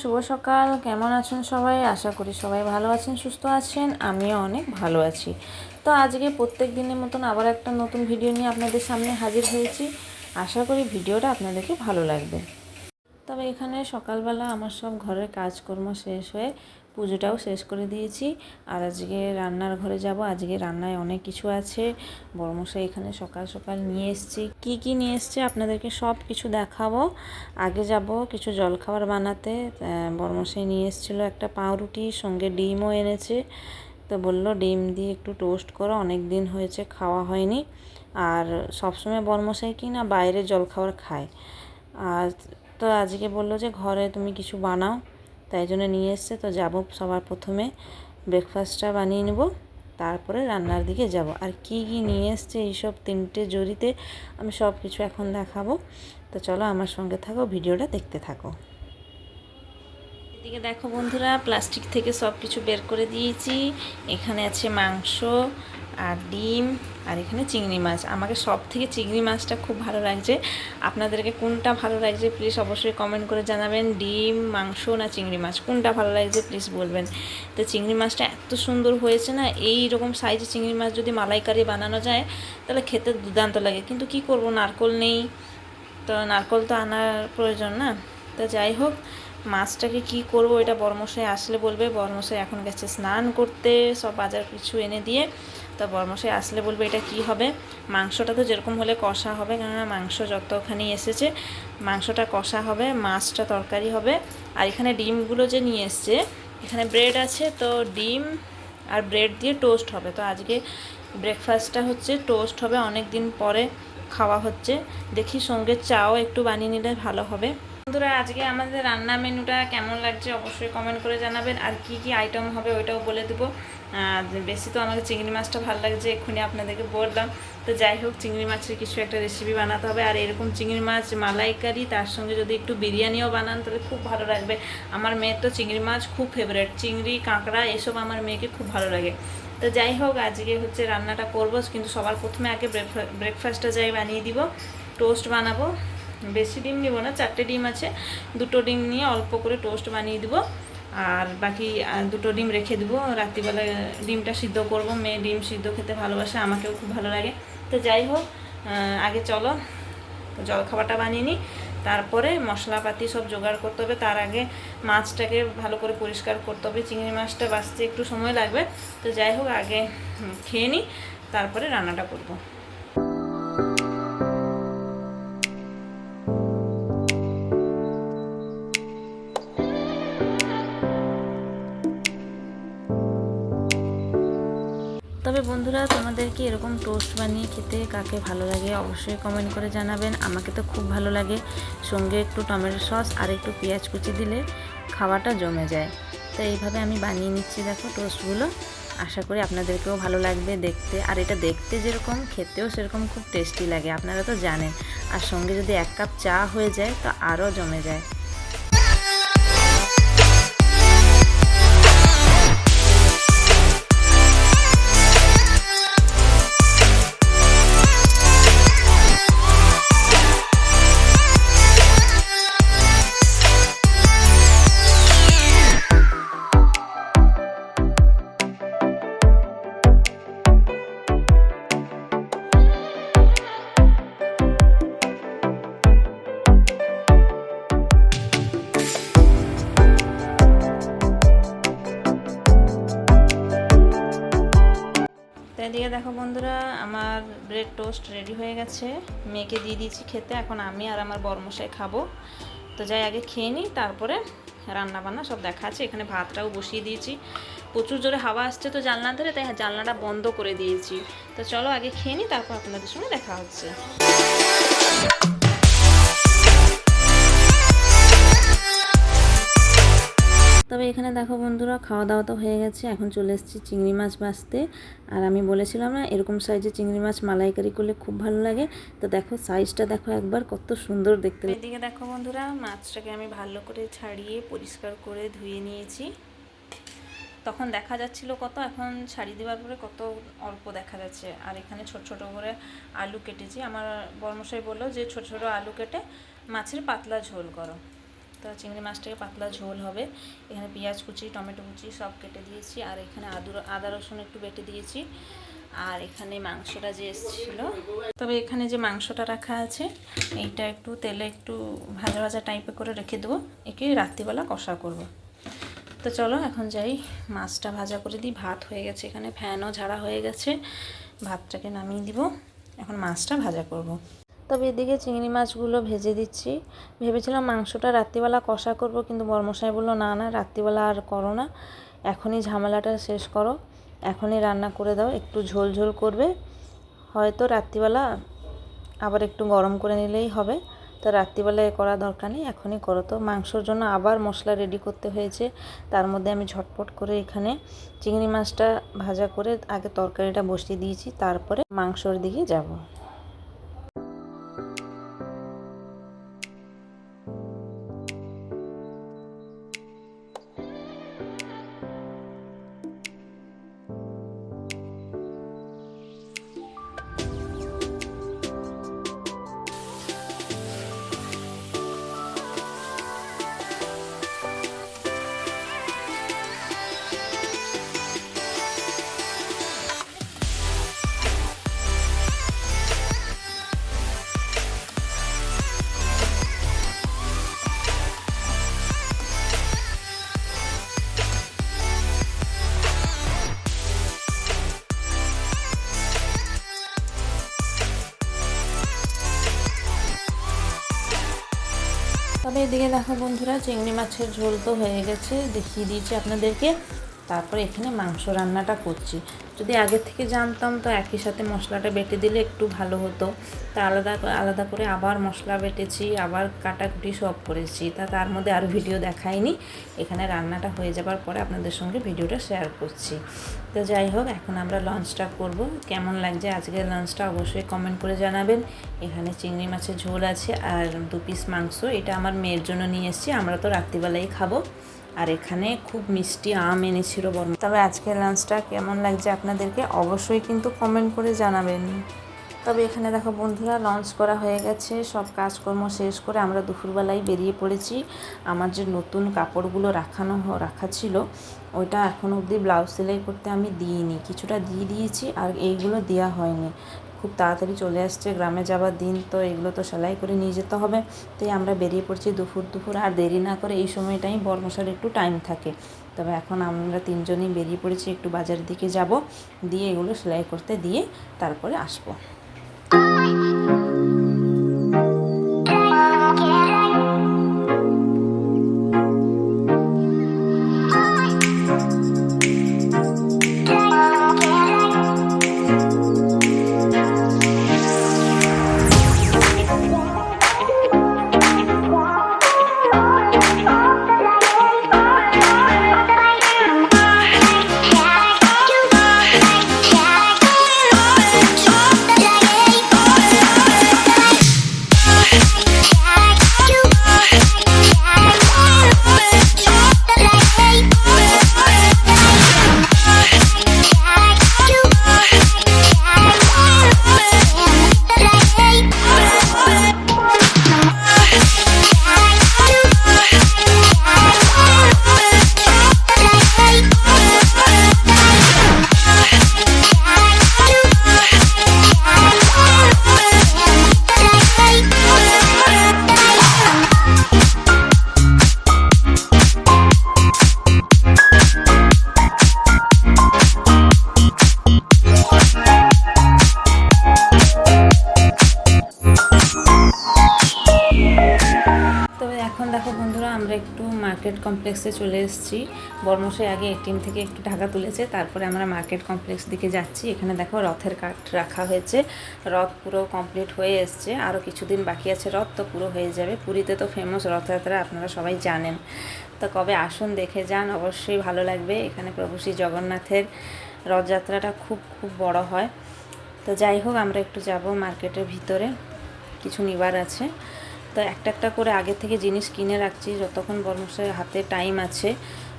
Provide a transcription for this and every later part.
শুভ সকাল। কেমন আছেন সবাই? আশা করি সবাই ভালো আছেন, সুস্থ আছেন। আমিও অনেক ভালো আছি। তো আজকে প্রত্যেক দিনের মতন আবার একটা নতুন ভিডিও নিয়ে আপনাদের সামনে হাজির হয়েছি। আশা করি ভিডিওটা আপনাদেরকে ভালো লাগবে। তবে এখানে সকালবেলা আমার সব ঘরের কাজকর্ম শেষ হয়ে পুজোটাও শেষ করে দিয়েছি। আর আজকে রান্নার ঘরে যাব। আজকে রান্নায় অনেক কিছু আছে। বড়মশাই এখানে সকাল সকাল নিয়ে এসেছি। কি কি নিয়ে এসছে আপনাদেরকে সব কিছু দেখাবো। আগে যাব কিছু জলখাবার বানাতে। বড়মশাই নিয়ে এসেছিল একটা পাউরুটি, সঙ্গে ডিমও এনেছে। তো বলল, ডিম দিয়ে একটু টোস্ট করো। অনেক দিন হয়েছে খাওয়া হয়নি। আর সবসময় বর্মশাই কি না বাইরে জলখাবার খায়। আর তো আজকে বলল যে, ঘরে তুমি কিছু বানাও। তাই জন্য নিয়ে এসছে। তো যাব সবার প্রথমে। ব্রেকফাস্টটা বানিয়ে নেব, তারপরে রান্নার দিকে যাব। আর কি কি নিয়ে এসছে এইসব তিনটে জড়িতে, আমি সব কিছু এখন দেখাবো। তো চলো আমার সঙ্গে থাকো, ভিডিওটা দেখতে থাকো। এদিকে দেখো বন্ধুরা, প্লাস্টিক থেকে সব কিছু বের করে দিয়েছি। এখানে আছে মাংস আর ডিম আর এখানে চিংড়ি মাছ। আমাকে সব থেকে চিংড়ি মাছটা খুব ভালো লাগছে। আপনাদেরকে কোনটা ভালো লাগছে প্লিজ অবশ্যই কমেন্ট করে জানাবেন। ডিম, মাংস না চিংড়ি মাছ? কোনটা ভালো লাগছে প্লিজ বলবেন। তো চিংড়ি মাছটা এত সুন্দর হয়েছে না এই রকম সাইজে চিংড়ি মাছ যদি মালাইকারি বানানো যায়, তাহলে খেতে দুর্দান্ত লাগে। কিন্তু কি করব, নারকল নেই। তো নারকল তো আনার প্রয়োজন না। তো যাই হোক, মাছটাকে কি করব এটা বর্মশাই আসলে বলবে। বর্মশাই এখন গেছে স্নান করতে, সব বাজার কিছু এনে দিয়ে। তো বর্মশাই আসলে বলবে এটা কি হবে? মাংসটা তো যেরকম হলে কষা হবে, কেননা মাংস যতখানি এসেছে, মাংসটা কষা হবে, মাছটা তরকারি হবে। আর এখানে ডিমগুলো যে নিয়ে এসছে, এখানে ব্রেড আছে, তো ডিম আর ব্রেড দিয়ে টোস্ট হবে। তো আজকে ব্রেকফাস্টটা হচ্ছে টোস্ট হবে অনেক দিন পরে খাওয়া হচ্ছে। দেখি সঙ্গে চাও একটু বানিয়ে নিলে ভালো হবে। বন্ধুরা, আজকে আমাদের রান্না মেনুটা কেমন লাগছে অবশ্যই কমেন্ট করে জানাবেন। আর কি কি আইটেম হবে ওইটাও বলে দেবো। বেশি তো আমাকে চিংড়ি মাছটা ভালো লাগছে, এক্ষুনি আপনাদেরকে বললাম তো যাই হোক, চিংড়ি মাছের কিছু একটা রেসিপি বানাতে হবে। আর এরকম চিংড়ি মাছ মালাইকারি, তার সঙ্গে যদি একটু বিরিয়ানিও বানান, তাহলে খুব ভালো লাগবে। আমার মেয়ের তো চিংড়ি মাছ খুব ফেভারেট চিংড়ি, কাঁকড়া, এসব আমার মেয়েকে খুব ভালো লাগে। তো যাই হোক, আজকে হচ্ছে রান্নাটা করব। কিন্তু সবার প্রথমে আগে ব্রেকফাস্টটা যাই বানিয়ে দিব। টোস্ট বানাবো। বেশি ডিম নিব না, চারটে ডিম আছে, দুটো ডিম নিয়ে অল্প করে টোস্ট বানিয়ে দিব। আর বাকি দুটো ডিম রেখে দেবো। রাত্রিবেলা ডিমটা সিদ্ধ করব, মেয়ে ডিম সিদ্ধ খেতে ভালোবাসে, আমাকেও খুব ভালো লাগে। তো যাই হোক আগে চলো জলখাবারটা বানিয়ে নিই। তারপরে মশলাপাতি সব জোগাড় করতে হবে। তার আগে মাছটাকে ভালো করে পরিষ্কার করতে হবে। চিংড়ি মাছটা বাঁচতে একটু সময় লাগবে। তো যাই হোক, আগে খেয়ে নিই, তারপরে রান্নাটা করব। বন্ধুরা, তোমাদেরকে এরকম টোস্ট বানিয়ে খেতে কাকে ভালো লাগে অবশ্যই কমেন্ট করে জানাবেন। আমাকে তো খুব ভালো লাগে। সঙ্গে একটু টমেটো সস আর একটু পেঁয়াজ কুচি দিলে খাওয়াটা জমে যায়। তো এইভাবে আমি বানিয়ে নিচ্ছি, দেখো টোস্টগুলো আশা করি আপনাদেরকেও ভালো লাগবে দেখতে। আর এটা দেখতে যেরকম, খেতেও সেরকম খুব টেস্টি লাগে, আপনারা তো জানেন। আর সঙ্গে যদি এক কাপ চা হয়ে যায়, তো আরও জমে যায়। দেখো বন্ধুরা, আমার ব্রেড টোস্ট রেডি হয়ে গেছে। মেয়েকে দিয়ে দিয়েছি খেতে, এখন আমি আর আমার বর্মশাই খাব। তো যাই, আগে খেয়ে নিই, তারপরে রান্না বান্না সব দেখা আছে। এখানে ভাতটাও বসিয়ে দিয়েছি। প্রচুর জোরে হাওয়া আসছে তো জানলা ধরে, তাই জানলাটা বন্ধ করে দিয়েছি। তো চলো, আগে খেয়ে নিই, তারপর আপনাদের সঙ্গে দেখা হচ্ছে। তবে এখানে দেখো বন্ধুরা খাওয়া দাওয়া তো হয়ে গেছে। এখন চলে এসেছি চিংড়ি মাছ বাছতে আর আমি বলেছিলাম না, এরকম সাইজে চিংড়ি মাছ মালাইকারি করলে খুব ভালো লাগে। তো দেখো, সাইজটা দেখো একবার, কত সুন্দর দেখতে এদিকে দেখো বন্ধুরা, মাছটাকে আমি ভালো করে ছাড়িয়ে পরিষ্কার করে ধুয়ে নিয়েছি। তখন দেখা যাচ্ছিল কত, এখন ছাড়ি দেওয়ার পরে কত অল্প দেখা যাচ্ছে। আর এখানে ছোট ছোট করে আলু কেটেছি। আমার বর্মশাই বলল যে ছোট ছোট আলু কেটে মাছের পাতলা ঝোল করো। তো চিংড়ি মাছটাকে পাতলা ঝোল হবে। এখানে পেঁয়াজ কুচি, টমেটো কুচি সব কেটে দিয়েছি। আর এখানে আদু, আদা রসুন একটু বেটে দিয়েছি। আর এখানে মাংসটা যে এসেছিল। তবে এখানে যে মাংসটা রাখা আছে, এইটা একটু তেলে একটু ভাজা ভাজা টাইপে করে রেখে দেবো। একে রাত্রিবেলা কষা করব। তো চলো এখন যাই। মাছটা ভাজা করে দিই। ভাত হয়ে গেছে এখানে। ফ্যানও ঝাড়া হয়ে গেছে। ভাতটাকে নামিয়ে দিব। এখন মাছটা ভাজা করব। তবে এদিকে চিংড়ি মাছগুলো ভেজে দিচ্ছি। ভেবেছিলাম মাংসটা রাত্রিবেলা কষা করব, কিন্তু বর্মশাই বলল, না না, রাত্রিবেলা আর করো না। এখনই ঝামেলাটা শেষ করো। এখনই রান্না করে দাও। একটু ঝোল ঝোল করবে। হয়তো রাত্রিবেলা আবার একটু গরম করে নিলেই হবে। তো রাত্রিবেলায় করা দরকার নেই, এখনই করো। তো মাংসর জন্য আবার মশলা রেডি করতে হয়েছে। তার মধ্যে আমি ঝটপট করে এখানে চিংড়ি মাছটা ভাজা করে আগে তরকারিটা বসিয়ে দিয়েছি। তারপরে মাংসর দিকে যাব। তবে এদিকে দেখো বন্ধুরা, চিংড়ি মাছের ঝোল তো হয়ে গেছে, দেখিয়ে দিয়েছি আপনাদেরকে। তারপরে এখানে মাংস রান্নাটা করছি। যদি আগে থেকে জানতাম, তো একই সাথে মশলাটা বেটে দিলে একটু ভালো হতো। তা আলাদা আলাদা করে আবার মশলা বেটেছি, আবার কাটাকুটি সব করেছি। তা তার মধ্যে আর ভিডিও দেখাইনি। এখানে রান্নাটা হয়ে যাবার পরে আপনাদের সঙ্গে ভিডিওটা শেয়ার করছি। তো যাই হোক, এখন আমরা লাঞ্চটা করব। কেমন লাগছে আজকের লাঞ্চটা অবশ্যই কমেন্ট করে জানাবেন। এখানে চিংড়ি মাছের ঝোল আছে আর দু পিস মাংস। এটা আমার মেয়ের জন্য নিয়ে এসেছি। আমরা তো রাত্রিবেলাই খাব। আর এখানে খুব মিষ্টি আম এনেছিল বর্ম। তবে আজকের লাঞ্চটা কেমন লাগছে আপনাদেরকে অবশ্যই কিন্তু কমেন্ট করে জানাবেন। তবে এখানে দেখো বন্ধুরা লঞ্চ করা হয়ে গেছে। সব কাজকর্ম শেষ করে আমরা দুপুরবেলায় বেরিয়ে পড়েছি। আমার যে নতুন কাপড়গুলো রাখানো রাখা ছিল, ওইটা এখন অবধি ব্লাউজ সেলাই করতে আমি দিইনি। কিছুটা দিয়ে দিয়েছি আর এইগুলো দেওয়া হয়নি। খুব তাড়াতাড়ি চলে আসছে, গ্রামে যাবার দিন তো এগুলো তো সেলাই করে নিয়ে যেতে হবে। তাই আমরা বেরিয়ে পড়ছি দুপুর দুপুর। আর দেরি না করে এই সময়টাই বর্মশার একটু টাইম থাকে। তবে এখন আমরা তিনজনই বেরিয়ে পড়েছি, একটু বাজারের দিকে যাব। দিয়ে এগুলো সেলাই করতে দিয়ে তারপরে আসব। মার্কেট কমপ্লেক্সে চলে এসেছি। বর্মশাই আগে এটিএম থেকে একটু টাকা তুলেছে, তারপরে আমরা মার্কেট কমপ্লেক্স দিকে যাচ্ছি। এখানে দেখো রথের কাঠ রাখা হয়েছে। রথ পুরো কমপ্লিট হয়ে এসছে। আরও কিছুদিন বাকি আছে রথ, তো পুরো হয়ে যাবে। পুরীতে তো ফেমাস রথযাত্রা, আপনারা সবাই জানেন। তো কবে আসুন, দেখে যান, অবশ্যই ভালো লাগবে। এখানে প্রভু শ্রী জগন্নাথের রথযাত্রাটা খুব খুব বড় হয়। তো যাই হোক, আমরা একটু যাব মার্কেটের ভিতরে। কিছু নিবার আছে। তো একটা একটা করে আগে থেকে জিনিস কিনে রাখছি, যতক্ষণ বর্মশাই হাতে টাইম আছে।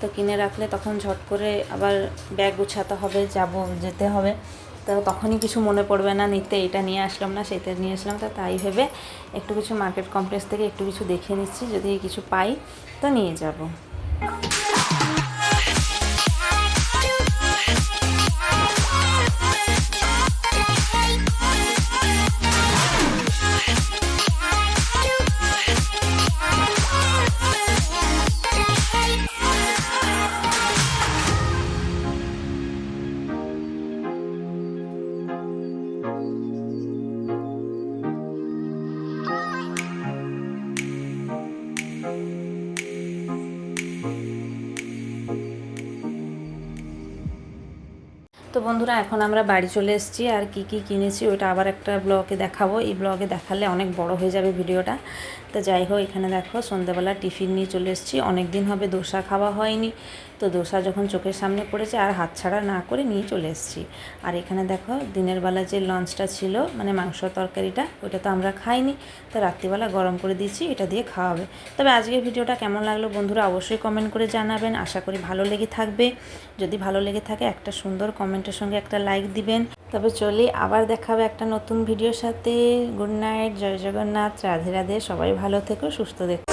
তো কিনে রাখলে তখন ঝট করে আবার ব্যাগ গুছাতে হবে, যাব, যেতে হবে। তো তখনই কিছু মনে পড়বে না, নিতে এটা নিয়ে আসলাম না, সেটা নিয়ে আসলাম তো তাই ভেবে একটু কিছু মার্কেট কমপ্লেক্স থেকে একটু কিছু দেখে নিচ্ছি, যদি কিছু পাই তো নিয়ে যাব। বন্ধুরা, এখন আমরা বাড়ি চলে এসেছি। আর কি কি কিনেছি ওইটা আবার একটা ব্লগে দেখাবো। এই ব্লগে দেখালে অনেক বড় হয়ে যাবে ভিডিওটা। তো যাই হোক, এখানে দেখো সন্ধ্যাবেলা টিফিন নিয়ে চলে এসেছি। অনেক দিন হবে, দোসা খাওয়া হয়নি। তো দোসা যখন চোখের সামনে পড়েছে আর হাতছাড়া না করে নিয়ে চলে এসেছি। আর এখানে দেখো, দিনের বেলা যে লঞ্চটা ছিল মানে মাংস তরকারিটা ওটা তো আমরা খাইনি। তো রাত্রিবেলা গরম করে দিয়েছি, এটা দিয়ে খাওয়াবে তবে আজকের ভিডিওটা কেমন লাগল বন্ধুরা অবশ্যই কমেন্ট করে জানাবেন। আশা করি ভালো লেগে থাকবে। যদি ভালো লেগে থাকে, একটা সুন্দর কমেন্টের সঙ্গে একটা লাইক দিবেন। তবে চলি, আবার দেখাবে একটা নতুন ভিডিওর সাথে। গুড নাইট জয় জগন্নাথ, রাধে রাধে, সবাই ভালো থেকো, সুস্থ দেখো